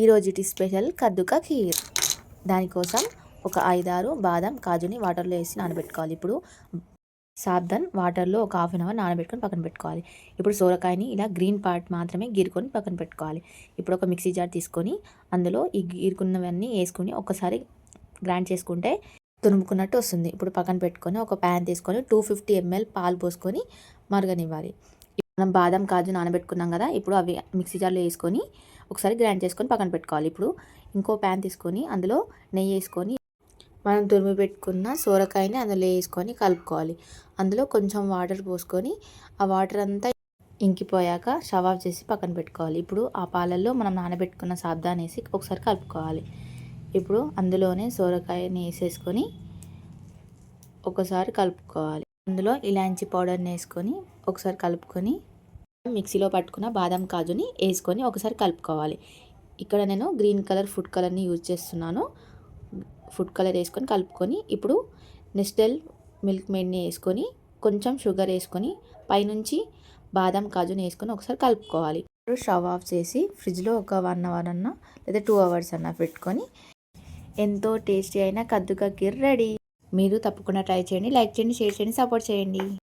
ఈరోజుటి special కద్దుక kheer. దానికోసం ఒక ఐదారు బాదం కాజుని వాటర్లో వేసి నానబెట్టుకోవాలి. ఇప్పుడు సాబ్దన్ వాటర్లో ఒక హాఫ్ అన్ అవర్ నానబెట్టుకొని పక్కన పెట్టుకోవాలి. ఇప్పుడు సోరకాయని ఇలా గ్రీన్ పార్ట్ మాత్రమే గీరుకొని పక్కన పెట్టుకోవాలి. ఇప్పుడు ఒక మిక్సీ జార్ తీసుకొని అందులో ఈ గీరుకున్నవన్నీ వేసుకొని ఒకసారి గ్రైండ్ చేసుకుంటే తురుముకున్నట్టు వస్తుంది. ఇప్పుడు పక్కన పెట్టుకొని ఒక ప్యాన్ తీసుకొని టూ ఫిఫ్టీ ఎంఎల్ పాలు పోసుకొని మరగనివ్వాలి. మనం బాదం కాజు నానబెట్టుకున్నాం కదా ఇప్పుడు అవి మిక్సీ జార్లో వేసుకొని ఒకసారి గ్రైండ్ చేసుకొని పక్కన పెట్టుకోవాలి. ఇప్పుడు ఇంకో ప్యాన్ తీసుకొని అందులో నెయ్యి వేసుకొని మనం తురిమి పెట్టుకున్న సోరకాయని అందులో వేసుకొని కలుపుకోవాలి. అందులో కొంచెం వాటర్ పోసుకొని ఆ వాటర్ అంతా ఇంకిపోయాక స్టవ్ ఆఫ్ చేసి పక్కన పెట్టుకోవాలి. ఇప్పుడు ఆ పాలల్లో మనం నానబెట్టుకున్న సాబ్దాన్ వేసి ఒకసారి కలుపుకోవాలి. ఇప్పుడు అందులోనే సోరకాయని వేసేసుకొని ఒకసారి కలుపుకోవాలి. అందులో ఇలాంచి పౌడర్ని వేసుకొని ఒకసారి కలుపుకొని మిక్సీలో పట్టుకున్న బాదం కాజుని వేసుకొని ఒకసారి కలుపుకోవాలి. ఇక్కడ నేను గ్రీన్ కలర్ ఫుడ్ కలర్ని యూజ్ చేస్తున్నాను. ఫుడ్ కలర్ వేసుకొని కలుపుకొని ఇప్పుడు నెస్టెల్ మిల్క్ మేడ్ని వేసుకొని కొంచెం షుగర్ వేసుకొని పైనుంచి బాదం కాజుని వేసుకొని ఒకసారి కలుపుకోవాలి. ఇప్పుడు స్టవ్ ఆఫ్ చేసి ఫ్రిడ్జ్లో ఒక వన్ అవర్ అన్న లేదా టూ అవర్స్ అన్న పెట్టుకొని ఎంతో టేస్టీ అయిన కద్దుకా కీర్ రెడీ. మీరు తప్పకుండా ట్రై చేయండి లైక్ చేయండి షేర్ చేయండి సపోర్ట్ చేయండి.